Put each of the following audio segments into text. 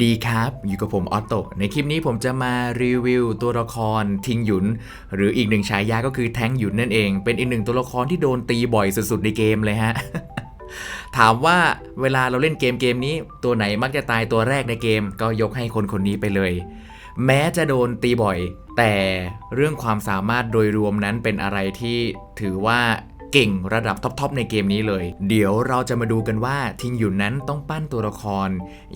ดีครับ อยู่กับผมออโตในคลิปนี้ผมจะมารีวิวตัวละครทิงหยุน หรืออีกหนึ่งฉายาก็คือแทงหยุนนั่นเอง เป็นอีกหนึ่งตัวละครที่โดนตีบ่อยสุดๆในเกมเลยฮะ ถามว่าเวลาเราเล่นเกมเกมนี้ ตัวไหนมักจะตายตัวแรกในเกม ก็ยกให้คนคนนี้ไปเลย แม้จะโดนตีบ่อย แต่เรื่องความสามารถโดยรวมนั้นเป็นอะไรที่ถือว่า เก่งระดับท็อปๆในเกมนี้เลย เดี๋ยวเราจะมาดูกันว่าทิงหยุนนั้นต้องปั้นตัวละคร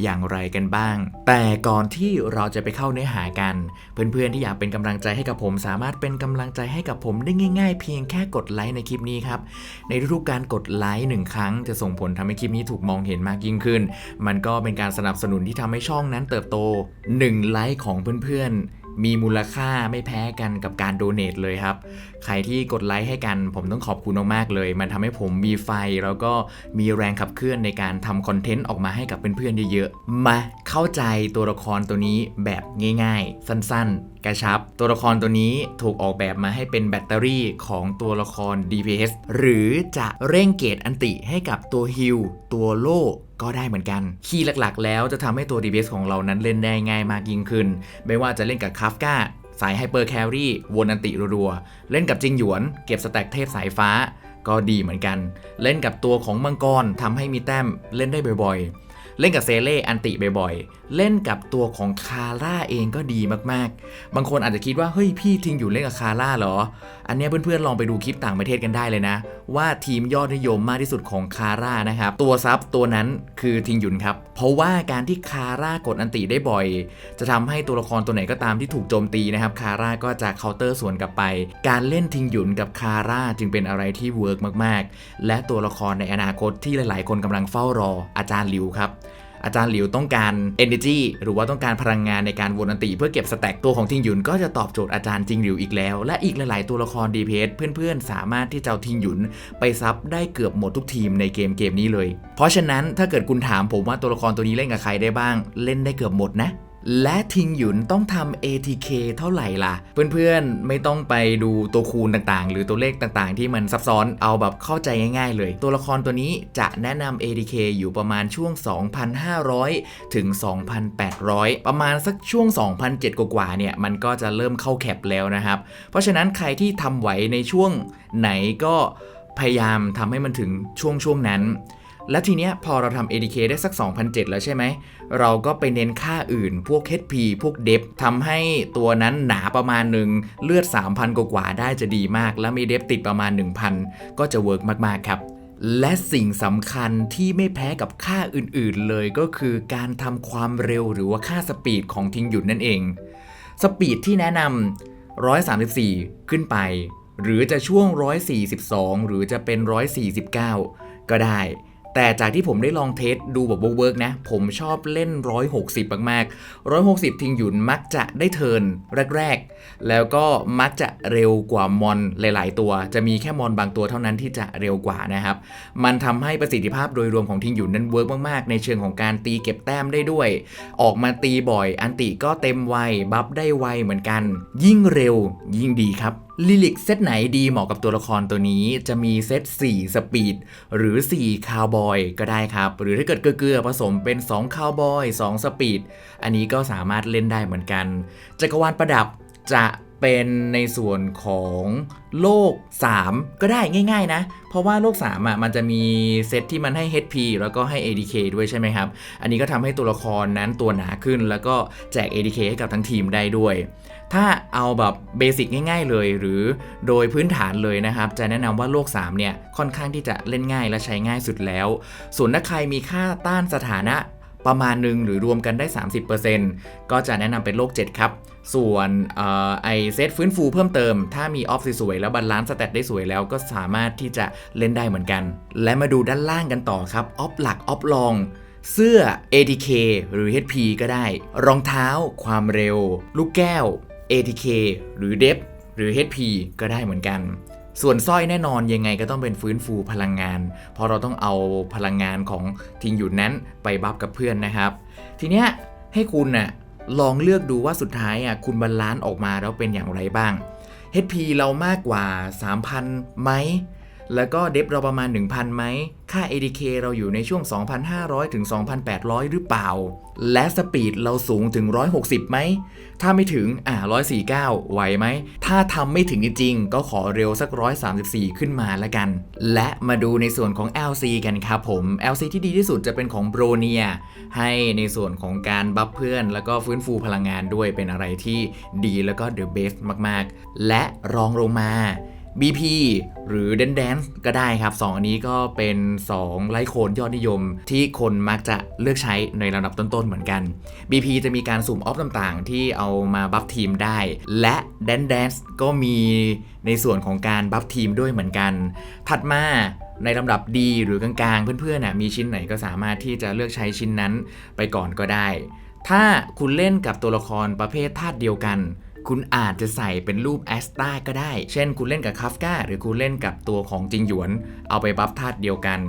อย่างไรกันบ้าง แต่ก่อนที่เราจะไปเข้าเนื้อหากัน เพื่อนๆที่อยากเป็นกำลังใจให้กับผม สามารถเป็นกำลังใจให้กับผมได้ง่าย ๆ เพียงแค่กดไลค์ในคลิปนี้ครับในทุกๆการกดไลค์หนึ่งครั้ง จะส่งผลทำให้คลิปนี้ถูกมองเห็นมากยิ่งขึ้น มันก็เป็นการสนับสนุนที่ทำให้ช่องนั้นเติบโต1ไลค์ของเพื่อนๆมีมูลค่าไม่แพ้กันกับการโดเน a เลยครับ ใครที่กดไลค์ให้กันผมต้องขอบคุณมากๆเลย มันทำให้ผมมีไฟแล้วก็มีแรงขับเคลื่อนในการทำคอนเทนต์ออกมาให้กับเพื่อนๆเยอะๆ มาเข้าใจตัวละครตัวนี้แบบง่ายๆ สั้นๆ กระชับ ตัวละครตัวนี้ถูกออกแบบมาให้เป็นแบตเตอรี่ของตัวละคร DPS หรือจะเร่งเกตอันติให้กับตัวฮิลตัวโล่ก็ได้เหมือนกัน คีย์หลักๆ แล้วจะทำให้ตัว DPS ของเรานั้นเล่นได้ง่ายมากยิ่งขึ้น ไม่ว่าจะเล่นกับคาฟกา สายไฮเปอร์แครี่วนอันติรัวๆ เล่นกับจิงหยวน เก็บสแต็กเทพสายฟ้า ก็ดีเหมือนกัน เล่นกับตัวของมังกรทำให้มีแต้มเล่นได้บ่อยๆ เล่นกับเซเล่อันติบ่อยๆ เล่นกับตัวของคาร่าเองก็ดีมากๆ บางคนอาจจะคิดว่าเฮ้ยพี่ทิงอยู่เล่นกับคาร่าเหรอ อันนี้เพื่อนๆลองไปดูคลิปต่างประเทศกันได้เลยนะ ว่าทีมยอดนิยมมากที่สุดของคาร่านะครับ ตัวซับตัวนั้นคือทิงหยุนครับ เพราะว่าการที่คาร่ากดอันติได้บ่อย จะทำให้ตัวละครตัวไหนก็ตามที่ถูกโจมตีนะครับคาร่าก็จะเคาน์เตอร์สวนกลับไป การเล่นทิงหยุนกับคาร่าจึงเป็นอะไรที่เวิร์กมากๆ และตัวละครในอนาคตที่หลาย ๆ คนกำลังเฝ้ารออาจารย์หลิวครับ อาจารย์หลิวต้องการ energy หรือว่าต้องการพลังงานในการวนอันติ เพื่อเก็บสแต็กตัวของทิงหยุนก็จะตอบโจทย์อาจารย์จิงหลิวอีกแล้ว และอีกหลาย ๆ ตัวละคร DPS เพื่อน ๆ สามารถที่จะทิงหยุนไปซับได้เกือบหมดทุกทีมในเกมเกมนี้เลย เพราะฉะนั้นถ้าเกิดคุณถามผมว่าตัวละครตัวนี้เล่นกับใครได้บ้าง เล่นได้เกือบหมดนะ และทิงหยุนต้องทำ ATK เท่าไหร่ล่ะ เพื่อนๆ ไม่ต้องไปดูตัวคูณต่างๆ หรือตัวเลขต่างๆ ที่มันซับซ้อนเอาแบบเข้าใจง่ายๆ เลย ตัวละครตัวนี้จะแนะนำ ATK อยู่ประมาณช่วง 2,500 ถึง 2,800 ประมาณสักช่วง 2,007 กว่าๆเนี่ย มันก็จะเริ่มเข้าแคปแล้วนะครับ เพราะฉะนั้นใครที่ทำไหวในช่วงไหนก็พยายามทำให้มันถึงช่วงช่วงนั้น และทีเนี้ยพอเราทำ ADK ได้สัก 2,007 แล้วใช่ไหม เราก็ไปเน้นค่าอื่น พวก HP พวกเดฟทำให้ตัวนั้นหนาประมาณหนึ่งเลือด 3,000 กว่าได้จะดีมาก แล้วมีเดฟติดประมาณ 1,000 ก็จะเวิร์กมากๆครับ และสิ่งสำคัญที่ไม่แพ้กับค่าอื่นๆเลยก็คือการทำความเร็วหรือว่าค่าสปีดของทิงหยุดนั่นเอง สปีดที่แนะนำ134 ขึ้นไป หรือจะช่วง 142 หรือจะเป็น 149 ก็ได้ แต่จากที่ผมได้ลองเทสดูแบบเวิร์กนะ ผมชอบเล่น 160 มากๆ 160 ทิงหยุนมักจะได้เทิร์นแรก ๆ แล้วก็มักจะเร็วกว่ามอนหลาย ๆ ตัว จะมีแค่มอนบางตัวเท่านั้นที่จะเร็วกว่านะครับ มันทำให้ประสิทธิภาพโดยรวมของทิงหยุนนั้นเวิร์กมากๆ ในเชิงของการตีเก็บแต้มได้ด้วย ออกมาตีบ่อย อันติก็เต็มไวบัฟได้ไวเหมือนกัน ยิ่งเร็วยิ่งดีครับ ลิลิกเซตไหนดีเหมาะกับตัวละครตัวนี้ จะมีเซต 4 สปีด หรือ 4 คาวบอยก็ได้ครับ หรือถ้าเกิดเกลือผสมเป็น 2 คาวบอย 2 สปีด อันนี้ก็สามารถเล่นได้เหมือนกัน จักรวาลประดับจะ เป็นในส่วนของโลก 3 ก็ได้ง่าย ๆ นะ เพราะว่าโลก 3อะมันจะมีเซตที่มันให้ HP แล้วก็ให้ ADK ด้วยใช่ไหมครับ อันนี้ก็ทำให้ตัวละครนั้นตัวหนาขึ้น แล้วก็แจก ADK ให้กับทั้งทีมได้ด้วย ถ้าเอาแบบเบสิกง่าย ๆ เลย หรือโดยพื้นฐานเลยนะครับ จะแนะนำว่าโลก 3 เนี่ยค่อนข้างที่จะเล่นง่ายและใช้ง่ายสุดแล้ว ส่วนถ้าใครมีค่าต้านสถานะ ประมาณหนึ่งหรือรวมกันได้ 30%ก็จะแนะนำเป็นโลก7ครับ ส่วนออไอเซตฟื้นฟูเพิ่มเติม ถ้ามีออฟสวยๆแล้วบาลานซ์สเตตได้สวยแล้วก็สามารถที่จะเล่นได้เหมือนกัน และมาดูด้านล่างกันต่อครับออฟหลักออฟลองเสื้อ ATK หรือ HP ก็ได้ รองเท้า ความเร็ว ลูกแก้ว ATK หรือ Dep หรือ HP ก็ได้เหมือนกัน ส่วนสร้อยแน่นอนยังไงก็ต้องเป็นฟื้นฟูพลังงาน เพราะเราต้องเอาพลังงานของทิงอยู่นั้นไปบัฟกับเพื่อนนะครับ ทีเนี้ยให้คุณน่ะลองเลือกดูว่าสุดท้ายอะคุณบาลานซ์ออกมาแล้วเป็นอย่างไรบ้าง HP เรามากกว่า 3,000ไหม แล้วก็เดฟเราประมาณ 1,000ไหม ค่า ADK เราอยู่ในช่วง 2,500 ถึง 2,800 หรือเปล่า และสปีดเราสูงถึง 160 ไหม ถ้าไม่ถึง อ่า 149 ไหวไหม ถ้าทำไม่ถึงจริงๆ ก็ขอเร็วสัก 134 ขึ้นมาละกัน และมาดูในส่วนของ LC กันครับผม LC ที่ดีที่สุดจะเป็นของโบรเนีย ให้ในส่วนของการบัฟเพื่อน แล้วก็ฟื้นฟูพลังงานด้วยเป็นอะไรที่ดีแล้วก็ The Best มากๆ และรองลงมา BP หรือ d a n Dance ก็ได้ครับ 2 อันนี้ก็เป็น 2 ไลโคนยอดนิยม ที่คนมักจะเลือกใช้ในระดับต้นๆเหมือนกัน BP จะมีการสุ่มออฟต่างๆ ที่เอามาบัฟทีมได้ และ d a n Dance ก็มีในส่วนของการบัฟทีมด้วยเหมือนกัน ถัดมาในลำดับดีหรือกลางๆ เพื่อนๆน่ะมีชิ้นไหนก็สามารถที่จะเลือกใช้ชิ้นนั้นไปก่อนก็ได้ ถ้าคุณเล่นกับตัวละครประเภทธาตุเดียวกัน คุณอาจจะใส่เป็นรูปแอสตาก็ได้ เช่นคุณเล่นกับคาฟกาหรือคุณเล่นกับตัวของจิงหยวน เอาไปบัฟธาตุเดียวกัน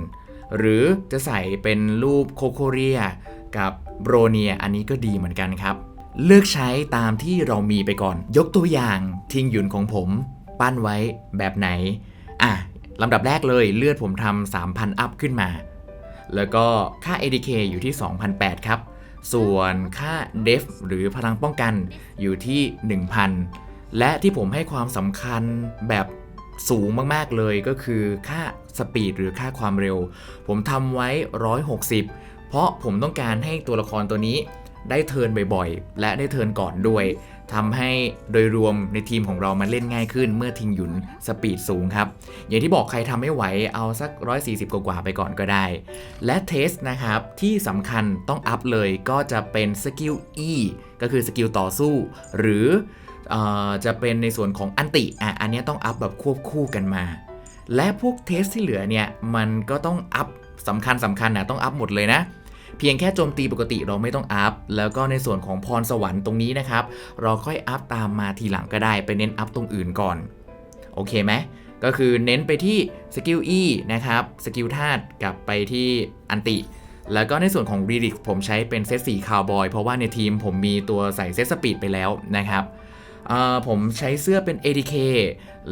หรือจะใส่เป็นรูปโคโคเรียกับโบรเนียอันนี้ก็ดีเหมือนกันครับ เลือกใช้ตามที่เรามีไปก่อน ยกตัวอย่างทิงหยุนของผม ปั้นไว้แบบไหน อะลำดับแรกเลยเลือดผมทำ3,000 อัพขึ้นมา แล้วก็ค่า ADK อยู่ที่ 2,008 ครับ ส่วนค่า Def หรือพลังป้องกันอยู่ที่ 1,000 และที่ผมให้ความสำคัญแบบสูงมากๆเลยก็คือค่าสปีดหรือค่าความเร็ว ผมทำไว้ 160 เพราะผมต้องการให้ตัวละครตัวนี้ได้เทินบ่อยๆ และได้เทินก่อนด้วย ทำให้โดยรวมในทีมของเรามันเล่นง่ายขึ้น เมื่อทิงหยุนสปีดสูงครับ อย่างที่บอกใครทำไม่ไหวเอาสัก 140 กว่าไปก่อนก็ได้ และเทสนะครับ ที่สำคัญต้องอัพเลยก็จะเป็นสกิล E ก็คือสกิลต่อสู้ หรืออจะเป็นในส่วนของอันติอะอันนี้ต้องอัพแบบควบคู่กันมา และพวกเทสที่เหลือเนี่ยมันก็ต้องอัพสำคัญสำคัญนะต้องอัพหมดเลยนะ เพียงแค่โจมตีปกติเราไม่ต้องอัพ แล้วก็ในส่วนของพรสวรรค์ตรงนี้นะครับ เราค่อยอัพตามมาทีหลังก็ได้ไปเน้นอัพตรงอื่นก่อน โอเคไหมก็คือเน้นไปที่สกิล E นะครับ สกิลธาตุกลับไปที่อันติ แล้วก็ในส่วนของ r e d i x ผมใช้เป็นเซตสีคาวบอย เพราะว่าในทีมผมมีตัวใส่เซตสปีดไปแล้วนะครับผมใช้เสื้อเป็น ADK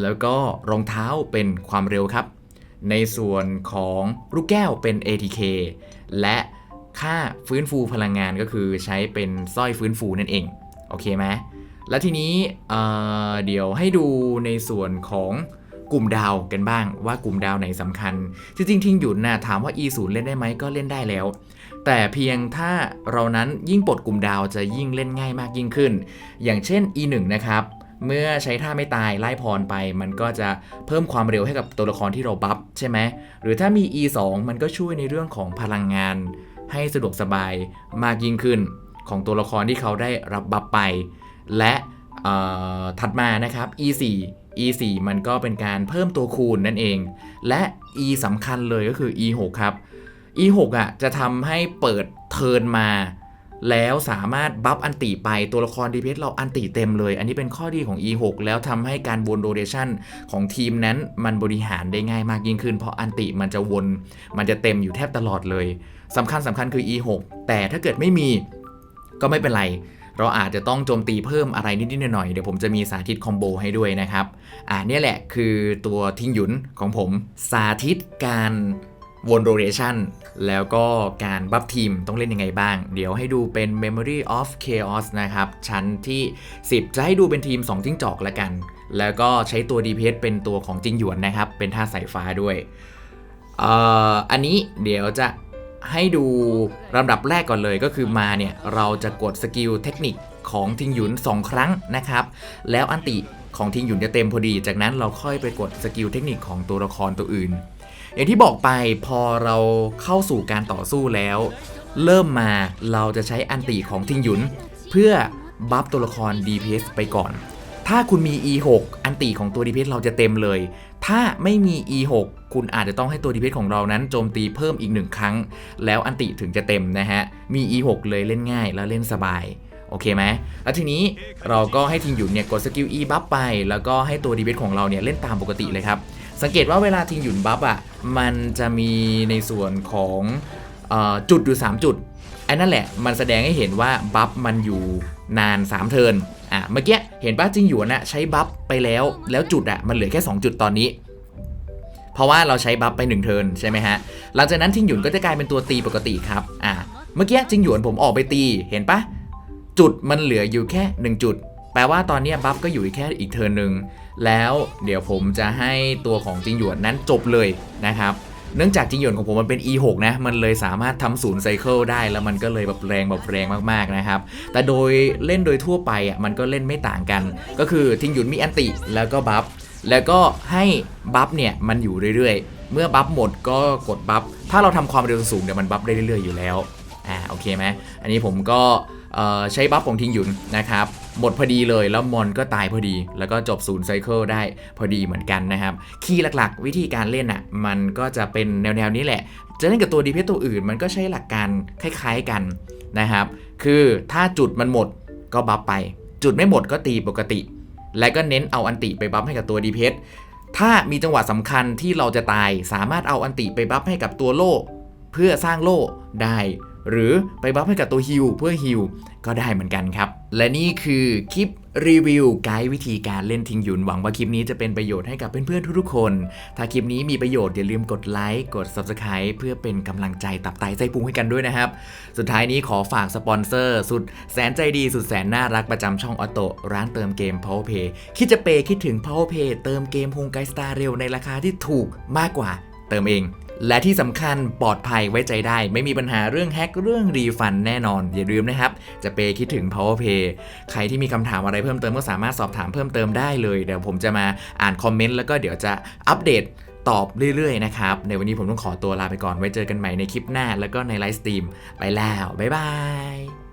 แล้วก็รองเท้าเป็นความเร็วครับ ในส่วนของลูกแก้วเป็น ATK และ ค่าฟื้นฟูพลังงานก็คือใช้เป็นสร้อยฟื้นฟูนั่นเอง โอเคไหมแล้วทีนี้เเดี๋ยวให้ดูในส่วนของกลุ่มดาวกันบ้างว่ากลุ่มดาวไหนสำคัญ จริงๆทิ้งหยุดนะถามว่า E 0เล่นได้ไหมก็เล่นได้แล้ว แต่เพียงถ้าเรานั้นยิ่งปลดกลุ่มดาวจะยิ่งเล่นง่ายมากยิ่งขึ้น อย่างเช่น E 1นะครับ เมื่อใช้ท่าไม่ตายไล่พรไป มันก็จะเพิ่มความเร็วให้กับตัวละครที่เราบัฟใช่ไหมหรือถ้ามี E 2มันก็ช่วยในเรื่องของพลังงาน ให้สะดวกสบายมากยิ่งขึ้นของตัวละครที่เขาได้รับบัฟไป และถัดมานะครับ E 4 E 4มันก็เป็นการเพิ่มตัวคูณนั่นเอง และ E สำคัญเลยก็คือ E 6ครับ E 6อะจะทำให้เปิดเทินมา แล้วสามารถบัฟอันติไปตัวละครดีเพสเราอันติเต็มเลย อันนี้เป็นข้อดีของ E 6แล้วทำให้การวนโรเดชันของทีมนั้นมันบริหารได้ง่ายมากยิ่งขึ้น เพราะอันติมันจะวน มันจะเต็มอยู่แทบตลอดเลย สำคัญสำคัญคือ E 6 แต่ถ้าเกิดไม่มีก็ไม่เป็นไร เราอาจจะต้องโจมตีเพิ่มอะไรนิดๆหน่อยๆเดี๋ยวผมจะมีสาธิตคอมโบให้ด้วยนะครับ อ่าเนี่ยแหละคือตัวทิ้งหยุนของผมสาธิตการวนโรเ t ชันแล้วก็การบัฟทีมต้องเล่นยังไงบ้าง เดี๋ยวให้ดูเป็น Memory of Chaos นะครับ ชั้นที่ 10 จะให้ดูเป็นทีม 2 จิ้งจอกละกัน แล้วก็ใช้ตัว DPS เป็นตัวของจิงหยวนนะครับ เป็นท่าสายฟ้าด้วยอ่ออันนี้เดี๋ยวจะ ให้ดูลำดับแรกก่อนเลยก็คือมาเนี่ย เราจะกดสกิลเทคนิคของทิงหยุน 2 ครั้งนะครับ แล้วอันติของทิงหยุนจะเต็มพอดี จากนั้นเราค่อยไปกดสกิลเทคนิคของตัวละครตัวอื่น อย่างที่บอกไปพอเราเข้าสู่การต่อสู้แล้ว เริ่มมาเราจะใช้อันติของทิงหยุน เพื่อบัฟตัวละคร DPS ไปก่อน ถ้าคุณมี E6 อันติของตัว DPS เราจะเต็มเลย ถ้าไม่มี E6 คุณอาจจะต้องให้ตัว DPS ของเรานั้นโจมตีเพิ่มอีกหนึ่งครั้ง แล้วอันติถึงจะเต็มนะฮะ มี E6 เลยเล่นง่ายแล้วเล่นสบาย โอเคไหมแล้วทีนี้เราก็ให้ทิงหยุนเนี่ยกดสกิล E บัฟไป แล้วก็ให้ตัว DPS ของเราเนี่ยเล่นตามปกติเลยครับ สังเกตว่าเวลาทิงหยุนบัฟอะ มันจะมีในส่วนของออจุดอยู่3จุดอันนั่นแหละ มันแสดงให้เห็นว่าบัฟมันอยู่ นาน 3 เทิร์นอะเมื่อกี้เห็นป้าจิงหยวนอะใช้บัฟไปแล้วแล้วจุดอะมันเหลือแค่ 2 จุดตอนนี้พเพราะว่าเราใช้บัฟไป 1 เทิร์นใช่ไหมฮะ หลังจากนั้นทิงหยุนก็จะกลายเป็นตัวตีปกติครับ อ่า เมื่อกี้จิงหยวนผมออกไปตี เห็นปะ จุดมันเหลืออยู่แค่ 1 จุด แปลว่าตอนนี้บัฟก็อยู่แค่อีกเทิร์นหนึ่ง แล้วเดี๋ยวผมจะให้ตัวของจิงหยวนนั้นจบเลยนะครับ เนื่องจากจิงหยวนของผมมันเป็น E6 นะ มันเลยสามารถทำศูนย์ไซเคิลได้ แล้วมันก็เลยแบบแรงแบบแรงมากๆนะครับ แต่โดยเล่นโดยทั่วไปอะมันก็เล่นไม่ต่างกัน ก็คือทิงหยุนมีอันติแล้วก็บัฟแล้วก็ให้บัฟเนี่ยมันอยู่เรื่อยๆ เมื่อบัฟหมดก็กดบัฟ ถ้าเราทำความเร็วสูงเดี๋ยวมันบัฟได้เรื่อยๆอยู่แล้ว อ่าโอเคไหมอันนี้ผมก็ใช้บัฟของทิงหยุนนะครับ หมดพอดีเลยแล้วมอนก็ตายพอดี แล้วก็จบศูนย์ไซเคิลได้พอดีเหมือนกันนะครับ คีย์หลักๆ วิธีการเล่นอะมันก็จะเป็นแนวๆนี้แหละ จะเล่นกับตัวดีเพสตัวอื่น มันก็ใช้หลักการคล้ายๆกันนะครับ คือถ้าจุดมันหมดก็บัฟไป จุดไม่หมดก็ตีปกติ และก็เน้นเอาอันติไปบัฟให้กับตัวดีเพสถ้ามีจังหวะสำคัญที่เราจะตายสามารถเอาอันติไปบัฟให้กับตัวโล่เพื่อสร้างโล่ได้ หรือไปบัฟให้กับตัวฮิลเพื่อฮิลก็ได้เหมือนกันครับ และนี่คือคลิปรีวิวไกด์วิธีการเล่นทิงหยุนหวังว่าคลิปนี้จะเป็นประโยชน์ให้กับเพื่อนๆทุกๆคน ถ้าคลิปนี้มีประโยชน์อย่าลืมกดไลค์กด Subscribe เพื่อเป็นกำลังใจตับไตไส้พุงให้กันด้วยนะครับ สุดท้ายนี้ขอฝากสปอนเซอร์ สุดแสนใจดีสุดแสนน่ารักประจำช่องออโตร้านเติมเกม PowerPay คิดจะเปย์คิดถึง PowerPay เติมเกมฮงไกสตาร์เร็วในราคาที่ถูกมากกว่าเติมเอง และที่สำคัญปลอดภัยไว้ใจได้ ไม่มีปัญหาเรื่องแฮกเรื่องรีฟันแน่นอน อย่าลืมนะครับ จะเปย์คิดถึง PowerPay ใครที่มีคำถามอะไรเพิ่มเติมก็สามารถสอบถามเพิ่มเติมได้เลยเดี๋ยวผมจะมาอ่านคอมเมนต์แล้วก็เดี๋ยวจะอัปเดตตอบเรื่อยๆนะครับ ในวันนี้ผมต้องขอตัวลาไปก่อนไว้เจอกันใหม่ในคลิปหน้า แล้วก็ในไลฟ์สตรีมไปแล้วบ๊ายบาย